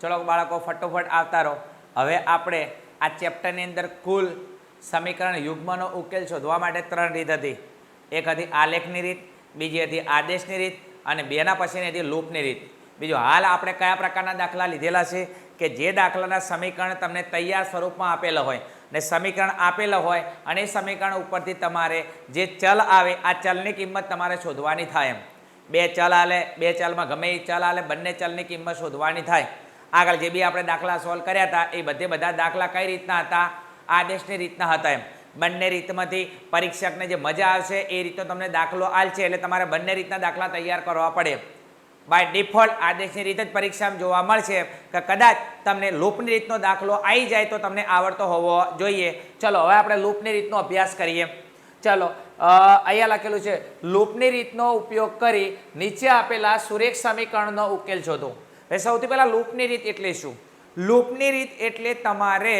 ચલો બાળકો, ફટોફટ આવતા રહો. હવે આપણે આ ચેપ્ટરની અંદર કુલ સમીકરણ યુગ્મનો ઉકેલ શોધવા માટે ત્રણ રીત હતી. એક હતી આલેખની રીત, બીજી હતી આદેશની રીત, અને બેના પછીની હતી લૂપની રીત. બીજું હાલ આપણે કયા પ્રકારના દાખલા લીધેલા છે કે જે દાખલાના સમીકરણ તમને તૈયાર સ્વરૂપમાં આપેલા હોય. ને સમીકરણ આપેલા હોય અને એ સમીકરણ ઉપરથી તમારે જે ચલ આવે, આ ચલની કિંમત તમારે શોધવાની થાય એમ. બે ચલ આલે, બે ચલમાં ગમે એ ચલ આલે, બંને ચલની કિંમત શોધવાની થાય. આગળ જે બી આપણે દાખલા સોલ્વ કર્યા હતા, એ બધે બધા દાખલા કઈ રીતના હતા? આદેશની રીતના હતા એમ. બંને રીતમાંથી પરીક્ષકને જે મજા આવશે, એ રીતનો તમને દાખલો આલશે, એટલે તમારે બંને રીતના દાખલા તૈયાર કરવા પડે. બાય ડિફોલ્ટ આદેશની રીતે જ પરીક્ષામાં જોવા મળશે કે કદાચ તમને લૂપની રીતનો દાખલો આવી જાય તો તમને આવડતો હોવો જોઈએ. ચલો, હવે આપણે લૂપની રીતનો અભ્યાસ કરીએ. ચલો અહીંયા લખેલું છે, લૂપની રીતનો ઉપયોગ કરી નીચે આપેલા સુરેખ સમીકરણનો ઉકેલ શોધો. હવે સૌથી પહેલાં લૂપની રીત એટલે શું? લૂપની રીત એટલે તમારે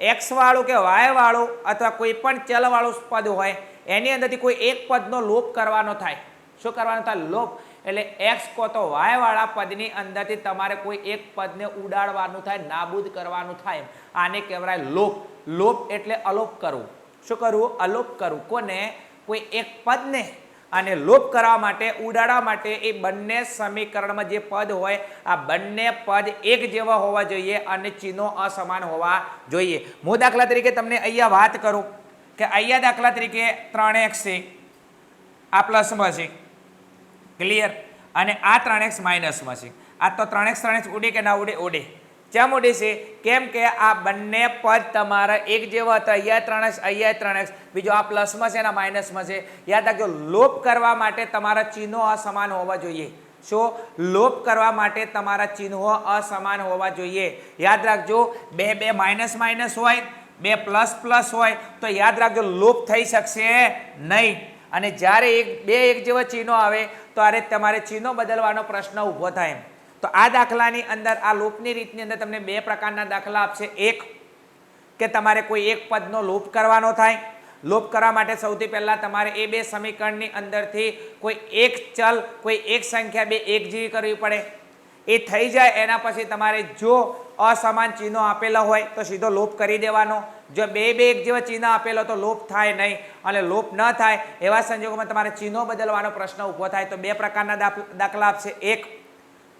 એક્સવાળું કે વાયવાળું અથવા કોઈ પણ ચલવાળું પદ હોય, એની અંદરથી કોઈ એક પદનો લોપ કરવાનો થાય. શું કરવાનો થાય? લોપ. એટલે એક્સ કો તો વાયવાળા પદની અંદરથી તમારે કોઈ એક પદને ઉડાડવાનું થાય, નાબૂદ કરવાનું થાય આને કહેવાય લોપ. લોપ એટલે અલોપ કરવું. શું કરવું? અલોપ કરવું. કોને? કોઈ એક પદને. અને લોપ કરવા માટે, ઉડાડવા માટે એ બંને સમીકરણમાં જે પદ હોય, આ બંને પદ એક જેવા હોવા જોઈએ અને ચિહ્નો અસમાન હોવા જોઈએ. હું દાખલા તરીકે તમને અહીંયા વાત કરું કે અહીંયા દાખલા તરીકે ત્રણ એક્સ છે, આ પ્લસમાં છે. ક્લિયર? અને આ ત્રણ એક્સ માઇનસમાં છે. આ તો ત્રણ એક્સ ત્રણ એક્સ ઉડે કે ના ઉડે? ઉડે. કેમ ઉડે છે? કેમ કે આ બંને પદ તમારા એક જેવા હતા, અહીંયા ત્રણ એક્સ, અહીંયા ત્રણ એક્સ. બીજો આ પ્લસમાં છે અને માઇનસમાં છે. યાદ રાખજો, લોપ કરવા માટે તમારા ચિહ્નો અસમાન હોવા જોઈએ. શું? લોપ કરવા માટે તમારા ચિહ્નો અસમાન હોવા જોઈએ. યાદ રાખજો, બે બે માઇનસ માઇનસ હોય, બે પ્લસ પ્લસ હોય, તો યાદ રાખજો, લોપ થઈ શકશે નહીં. અને જ્યારે એક, બે, એક જેવા ચિહ્નો આવે, તો અરે તમારે ચિહ્નો બદલવાનો પ્રશ્ન ઊભો થાય એમ. તો આ દાખલાની અંદર, આ લોપની રીતની અંદર તમને બે પ્રકારના દાખલા આપશે. એક, કે તમારે કોઈ એક પદનો લોપ કરવાનો થાય. લોપ કરવા માટે સૌથી પહેલાં તમારે એ બે સમીકરણની અંદરથી કોઈ એક ચલ, કોઈ એક સંખ્યા બે એક જેવી કરવી પડે. એ થઈ જાય, એના પછી તમારે જો અસમાન ચિહ્નો આપેલા હોય તો સીધો લોપ કરી દેવાનો. જો બે બે એક જેવા ચિહ્ન આપેલો તો લોપ થાય નહીં. અને લોપ ન થાય એવા સંજોગોમાં તમારે ચિહ્નો બદલવાનો પ્રશ્ન ઊભો થાય. તો બે પ્રકારના દાખલા આપશે. એક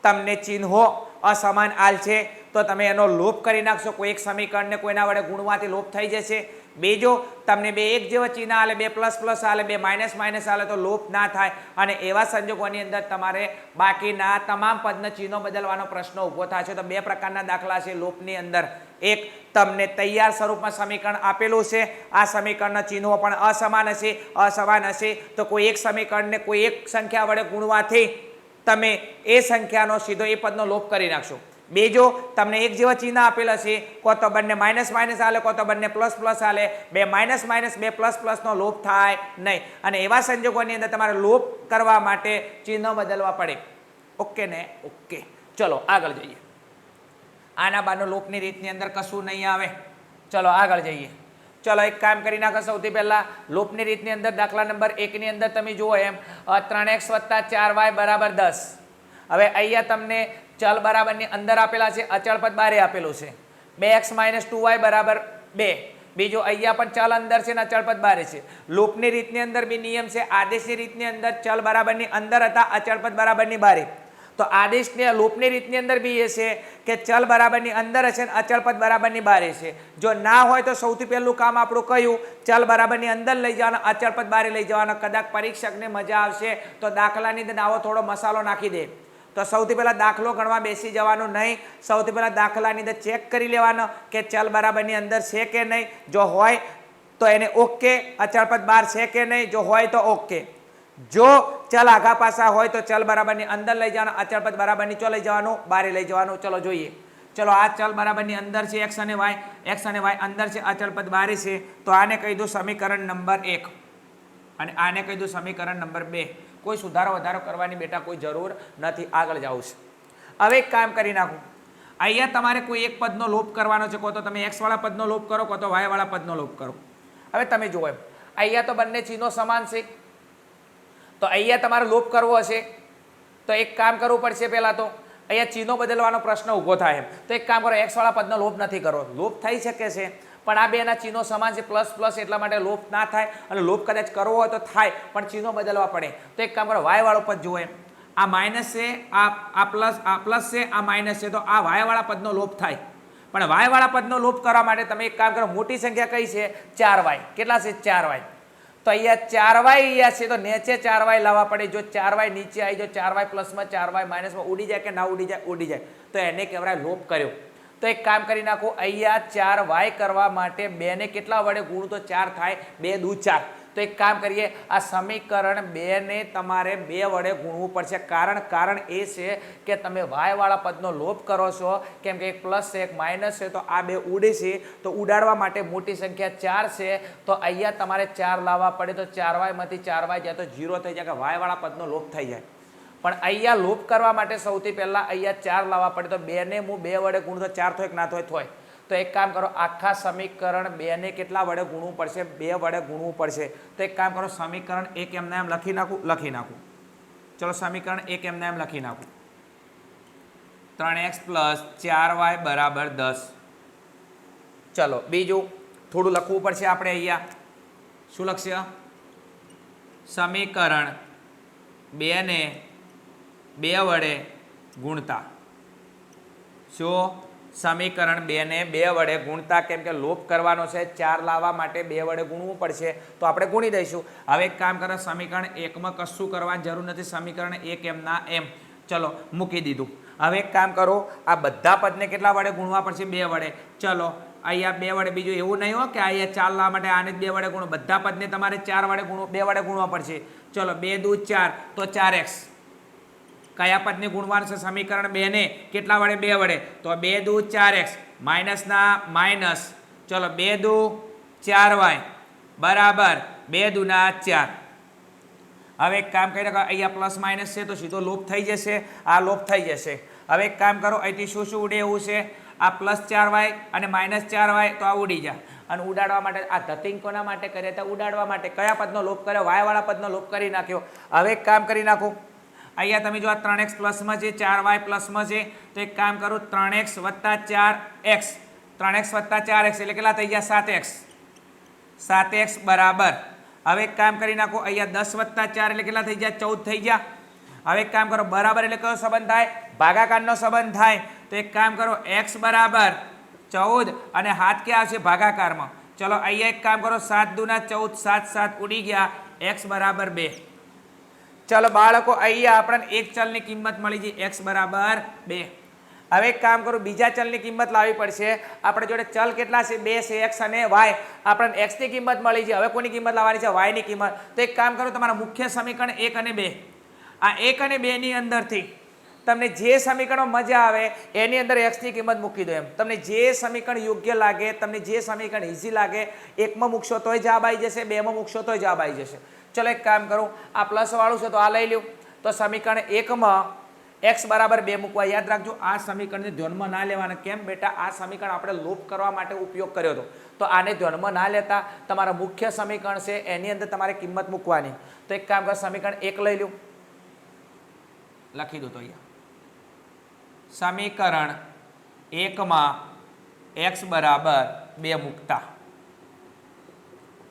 તમને ચિહ્નો અસમાન આલ છે, તો તમે એનો લોપ કરી નાખશો. કોઈ એક સમીકરણને કોઈના વડે ગુણવાથી લોપ થઈ જશે. બીજો, તમને બે એક જેવા ચિહ્ન આલે, બે પ્લસ પ્લસ આલે, બે માઇનસ માઇનસ આલે, તો લોપ ના થાય. અને એવા સંજોગોની અંદર તમારે બાકીના તમામ પદના ચિહ્નો બદલવાનો પ્રશ્ન ઊભો થાય છે. તો બે પ્રકારના દાખલા છે લોપની અંદર. એક, તમને તૈયાર સ્વરૂપમાં સમીકરણ આપેલું છે. આ સમીકરણના ચિહ્નો પણ અસમાન હશે અસમાન હશે. તો કોઈ એક સમીકરણને કોઈ એક સંખ્યા વડે ગુણવાથી તમે એ સંખ્યાનો સીધો એ પદનો લોપ કરી નાખશો. બીજો, તમને એક જેવા ચિહ્ન આપેલા છે, કો તો બંને માઇનસ માઇનસ આલે, કો તો બંને પ્લસ પ્લસ આલે. બે માઇનસ માઇનસ, બે પ્લસ પ્લસનો લોપ થાય નહીં. અને એવા સંજોગોની અંદર તમારે લોપ કરવા માટે ચિહ્નો બદલવા પડે. ઓકે ને? ઓકે. ચલો, આગળ જઈએ. આના બાનો લોપની રીતની અંદર કશું નહીં આવે. ચલો, આગળ જઈએ. ચલો એક કામ કરી નાખો સૌથી પહેલાં લોપની રીતની અંદર દાખલા નંબર એકની અંદર તમે જુઓ એમ ત્રણ એક્સ વત્તા ચાર વાય બરાબર દસ. હવે અહીંયા તમને ચલ બરાબરની અંદર આપેલા છે, અચળ પદ બારે આપેલું છે. બે એક્સ માઇનસ ટુ વાય બરાબર બે. બીજો અહીંયા પણ ચલ અંદર છે ને અચળ પદ બારે છે. લોપની રીતની અંદર બી નિયમ છે, આદેશની રીતની અંદર ચલ બરાબરની અંદર હતા, અચળ પદ બરાબરની બારે. તો આદેશની લોપની રીતની અંદર બી એ છે કે ચલ બરાબરની અંદર હશે ને અચળ પદ બરાબરની બહાર હશે જો ના હોય તો સૌથી પહેલું કામ આપણું કયું? ચલ બરાબરની અંદર લઈ જવાના, અચળ પદ બહાર લઈ જવાના. કદાચ પરીક્ષકને મજા આવશે તો દાખલાની અંદર આવો થોડો મસાલો નાખી દે. તો સૌથી પહેલાં દાખલો ગણવા બેસી જવાનું નહીં. સૌથી પહેલાં દાખલાની અંદર ચેક કરી લેવાનો કે ચલ બરાબરની અંદર છે કે નહીં. જો હોય તો એને ઓકે. અચળપદ બહાર છે કે નહીં. જો હોય તો ઓકે. જો ચલ આઘા પાસા હોય તો ચલ બરાબરની અંદર લઈ જવાનું અચળ પદ બરાબરની ચો લઈ જવાનું, બારે લઈ જવાનું, ચલો જોઈએ. ચલો, આ ચલ બરાબરની અંદર છે એક્સ અને વાય એક્સ અને વાય અંદર છે અચળ પદ બારે છે. તો આને કહી દઉં સમીકરણ નંબર એક. અને આને કહી દઉં સમીકરણ નંબર બે. કોઈ સુધારો વધારો કરવાની બેટા કોઈ જરૂર નથી. આગળ જાઉં છે. હવે એક કામ કરી નાખું. અહીંયા તમારે કોઈ એક પદનો લોપ કરવાનો છે કો તો તમે એક્સવાળા પદનો લોપ કરો કો તો વાયવાળા પદનો લોપ કરો. હવે તમે જુઓ એમ. અહીંયા તો બંને ચિહ્નો સમાન છે. તો અહીંયા તમારે લોપ કરવો હશે. તો એક કામ કરવું પડશે પહેલાં તો. અહીંયા ચિહ્નો બદલવાનો પ્રશ્ન ઊભો થાય એમ. તો એક કામ કરો એક્સવાળા પદનો લોપ નથી કરો લોપ થઈ શકે છે, પણ આ બેના ચિહ્નો સમાન છે, પ્લસ પ્લસ એટલા માટે લોપ ના થાય અને લોપ કદાચ કરવો હોય તો થાય, પણ ચિહ્નો બદલવા પડે. તો એક કામ કરો વાયવાળો પદ જુઓ એમ. આ માઇનસ છે, આ આ પ્લસ આ પ્લસ છે, આ માઇનસ છે. તો આ વાયવાળા પદનો લોપ થાય. પણ વાયવાળા પદનો લોપ કરવા માટે તમે એક કામ કરો, મોટી સંખ્યા કઈ છે? ચાર વાય કેટલા છે? ચાર વાય તો અહીંયા ચાર વાય અહીંયા છે, તો નીચે ચાર વાય લાવવા પડે. જો ચાર વાય નીચે આવી જો ચાર વાય પ્લસમાં ચાર વાય માઇનસમાં ઉડી જાય કે ના ઉડી જાય ઉડી જાય. તો એને કહેવાય લોપ કર્યો. તો એક કામ કરી નાખો, અહીંયા ચાર વાય કરવા માટે બેને કેટલા વડે ગુણ તો ચાર થાય? બે દુ ચાર. તો એક કામ કરીએ, આ સમીકરણ બેને તમારે બે વડે ગુણવું પડશે. કારણ કારણ એ છે કે તમે વાયવાળા પદનો લોપ કરો છો, કેમ કે એક પ્લસ છે, એક માઇનસ છે, તો આ બે ઉડે છે. તો ઉડાડવા માટે મોટી સંખ્યા ચાર છે. તો અહીંયા તમારે ચાર લાવવા પડે, તો ચાર વાયમાંથી ચાર વાય જાય, તો ઝીરો થઈ જાય કે વાયવાળા પદનો લોપ થઈ જાય. પણ અહીંયા લોપ કરવા માટે સૌથી પહેલાં અહીંયા ચાર લાવવા પડે, તો બેને હું બે વડે ગુણ, તો ચાર થોય કે ના થોય થોય. તો એક કામ કરો, આખા સમીકરણ બેને કેટલા વડે ગુણવું પડશે? બે વડે ગુણવું પડશે. તો એક કામ કરો, સમીકરણ એક એમને એમ લખી નાખું લખી નાખું. ચલો, સમીકરણ એક એમને એમ લખી નાખું. ત્રણ એક્સ પ્લસ ચાર વાય બરાબર દસ. ચલો, બીજું થોડું લખવું પડશે આપણે અહીંયા. શું લખશે? સમીકરણ બેને બે વડે ગુણતા. શું? સમીકરણ બેને બે વડે ગુણતા કેમ કે લોપ કરવાનો છે, ચાર લાવવા માટે બે વડે ગુણવું પડશે. તો આપણે ગુણી દઈશું. હવે એક કામ કરો, સમીકરણ એકમાં કશું કરવાની જરૂર નથી, સમીકરણ એક એમના એમ. ચલો, મૂકી દીધું. હવે એક કામ કરો, આ બધા પદને કેટલા વડે ગુણવા પડશે? બે વડે. ચલો, અહીંયા બે વડે બીજું એવું નહીં હો કે અહીંયા ચાર લાવવા માટે આને જ બે વડે ગુણો. બધા પદને તમારે ચાર વડે ગુણો, બે વડે ગુણવા પડશે. ચલો, બે દૂધ ચાર, તો ચાર એક્સ. કયા પદની ગુણવાન છે? સમીકરણ બે ને કેટલા વડે? બે વડે. તો બે દુ ચાર એક્સ. માઇનસના માઇનસ. ચલો, બે દુ ચાર વાય. બરાબર. બે દુના ચાર. હવે એક કામ કરી નાખો, અહીંયા પ્લસ માઇનસ છે તો સીધો લોપ થઈ જશે. આ લોપ થઈ જશે. હવે એક કામ કરો, અહીંથી શું શું ઉડે એવું છે? આ પ્લસ ચાર વાય અને માઇનસ ચાર વાય તો આ ઉડી જાય અને ઉડાડવા માટે, આ ધતિંગ કોના માટે કરે તો ઉડાડવા માટે કયા પદનો લોપ કર્યો? વાયવાળા પદનો લોપ કરી નાખ્યો. હવે એક કામ કરી નાખો. અહીંયા તમે જો આ ત્રણ એક્સ પ્લસમાં છે, ચાર વાય પ્લસમાં છે, તો એક કામ કરું, ત્રણ એક્સ વત્તા ચાર એક્સ. ત્રણ એક્સ વત્તા ચાર એક્સ એટલે કેટલા થઈ ગયા? સાત એક્સ. સાત એક્સ બરાબર. હવે એક કામ કરી નાખો, અહીંયા દસ વત્તા ચાર એટલે કેટલા થઈ ગયા? ચૌદ થઈ ગયા. હવે એક કામ કરો, બરાબર એટલે કયો સંબંધ થાય? ભાગાકારનો સંબંધ થાય. તો એક કામ કરો, એક્સ બરાબર, ચૌદ. અને હાથ ક્યાં આવશે? ભાગાકારમાં. ચલો, અહીંયા એક કામ કરો, સાત દુના ચૌદ, સાત સાત ઉડી ગયા. એક્સ બરાબર બે. ચલો બાળકો, અહીંયા આપણને એક ચલની કિંમત મળી છે એક્સ બરાબર બે. હવે એક કામ કરું, બીજા ચલની કિંમત લાવવી પડશે. આપણે જોડે ચલ કેટલા છે? બે છે એક્સ અને વાય આપણને એક્સની કિંમત મળી છે, હવે કોની કિંમત લાવવાની છે? વાયની કિંમત. તો એક કામ કરો, તમારા મુખ્ય સમીકરણ એક અને બે. આ એક અને બેની અંદરથી તમને જે સમીકરણમાં મજા આવે, એની અંદર એક્સની કિંમત મૂકી દો એમ. તમને જે સમીકરણ યોગ્ય લાગે, તમને જે સમીકરણ ઇઝી લાગે, એકમાં મૂકશો તોય જવાબ આવી જશે, બેમાં મૂકશો તોય જવાબ આવી જશે. ચલો એક કામ કરું, આ પ્લસ વાળું છે તો આ લઈ લ્યો. તો સમીકરણ એકમાં એક્સ બરાબર બે મૂકવા યાદ રાખજો, આ સમીકરણને ધ્યાનમાં ના લેવાના. કેમ બેટા? આ સમીકરણ આપણે લોપ કરવા માટે ઉપયોગ કર્યો હતો. તો આને ધ્યાનમાં ના લેતા તમારા મુખ્ય સમીકરણ છે, એની અંદર તમારે કિંમત મૂકવાની. તો એક કામ કરો, સમીકરણ એક લઈ લ્યો. લખી દો તો અહીંયા. સમીકરણ એકમાં એક્સ બરાબર બે મૂકતા.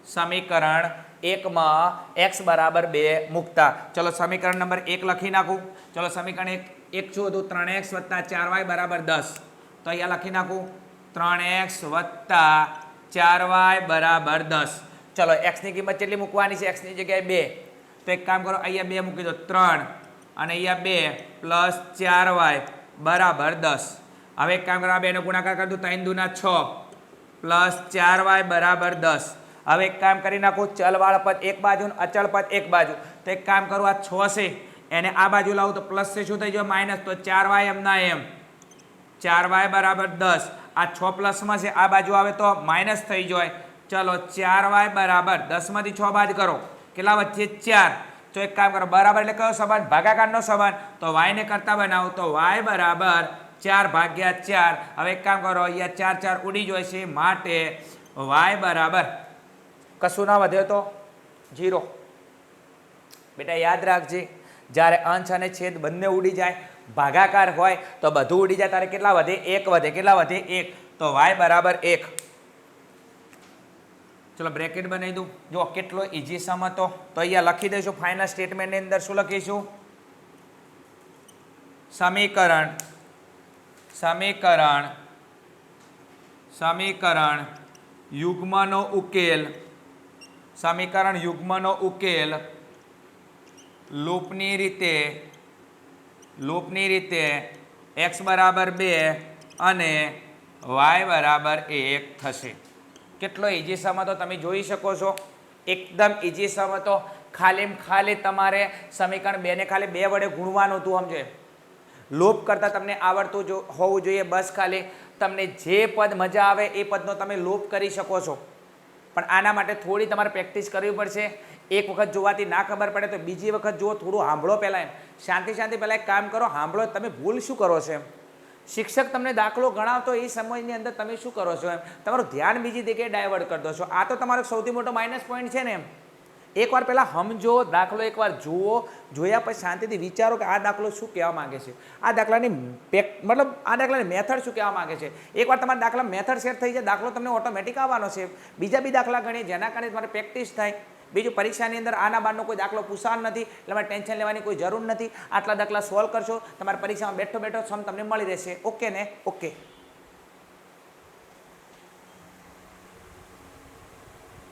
સમીકરણ એકમાં એક્સ બરાબર બે મૂકતા. ચલો સમીકરણ નંબર એક લખી નાખું. ચલો સમીકરણ એક એક છું હતું? ત્રણ એક્સ વત્તા ચાર વાય બરાબર દસ. તો અહીંયા લખી નાખું. ત્રણ એક્સ વત્તા ચાર વાય બરાબર દસ. ચલો એક્સની કિંમત કેટલી મૂકવાની છે? એક્સની જગ્યાએ બે. તો એક કામ કરો, અહીંયા બે મૂકી દો. ત્રણ અને અહીંયા બે પ્લસ ચાર વાય બરાબર દસ. હવે એક કામ કરો, આ બેનો ગુણાકાર કરી દો ત્રણ દુના છ. પ્લસ ચાર વાય બરાબર દસ. હવે એક કામ કરી નાખું, ચલવાળા પદ એક બાજુ અચળ પદ એક બાજુ. તો એક કામ કરું, આ છ છે. એને આ બાજુ લાવું તો પ્લસ છે, શું થઈ જાય માઇનસ. તો ચાર વાય એમના એમ. ચાર વાય બરાબર દસ. આ છ પ્લસમાં છે, આ બાજુ આવે તો માઇનસ થઈ જાય. ચલો, ચાર વાય બરાબર દસમાંથી છ બાદ કરો. કેટલા વચ્ચે ચાર. તો એક કામ કરો, બરાબર એટલે કયો સંબંધ ભાગાકારનો સંબંધ તો વાયને કરતા બનાવો, તો વાય બરાબર ચાર ભાગ્યા ચાર. હવે એક કામ કરો, અહીંયા ચાર ચાર ઉડી જાય છે, માટે વાય બરાબર કશું ના વધે તો? જીરો. બેટા, યાદ રાખજે, જ્યારે અંશ અને છેદ બંને ઉડી જાય, ભાગાકાર હોય તો બધું ઉડી જાય. ત્યારે કેટલા વધે? એક વધે. કેટલા વધે? એક. તો વાય બરાબર એક. ચલો, બ્રેકેટ બનાવી દઉં. જો, કેટલો ઇઝી સમ હતો. તો અહીંયા લખી દઈશું ફાઇનલ સ્ટેટમેન્ટની અંદર શું લખીશું? સમીકરણ સમીકરણ સમીકરણ, યુગ્મનો ઉકેલ સમીકરણ યુગ્મનો ઉકેલ લૂપની રીતે લૂપની રીતે એક્સ બરાબર બે અને વાય બરાબર એક થશે. કેટલો ઇઝી સમ હતો તમે જોઈ શકો છો? એકદમ ઇઝી સમ હતો. ખાલી ખાલી તમારે સમીકરણ બેને ખાલી બે વડે ગુણવાનું હતું સમજે. લોપ કરતાં તમને આવડતું હોવું જોઈએ બસ ખાલી. તમને જે પદ મજા આવે એ પદનો તમે લોપ કરી શકો છો. પણ આના માટે થોડી તમારે પ્રેક્ટિસ કરવી પડશે. એક વખત જોવાથી ના ખબર પડે તો બીજી વખત જુઓ, થોડું સાંભળો પહેલાં એમ. શાંતિ શાંતિ પહેલાં એક કામ કરો, સાંભળો, તમે ભૂલ શું કરો છો એમ? શિક્ષક તમને દાખલો ગણાવતો એ સમયની અંદર તમે શું કરો છો એમ? તમારું ધ્યાન બીજી જગ્યાએ ડાયવર્ટ કરી દો છો. આ તો તમારો સૌથી મોટો માઇનસ પોઈન્ટ છે ને એમ. એકવાર પહેલાં સમજો દાખલો એકવાર જુઓ, જોયા પછી શાંતિથી વિચારો કે આ દાખલો શું કહેવા માંગે છે. આ દાખલાની પેક, મતલબ આ દાખલાની મેથડ શું કહેવા માંગે છે. એકવાર તમારા દાખલા મેથડ સેટ થઈ જાય, દાખલો તમને ઓટોમેટિક આવવાનો છે. બીજા બી દાખલા ગણીએ, જેના કારણે તમારે પ્રેક્ટિસ થાય. બીજું પરીક્ષાની અંદર આના બારનો કોઈ દાખલો પૂછાવ નથી, એટલે તમારે ટેન્શન લેવાની કોઈ જરૂર નથી. આટલા દાખલા સોલ્વ કરશો, તમારી પરીક્ષામાં બેઠો બેઠો સમ તમને મળી રહેશે. ઓકે ને? ઓકે.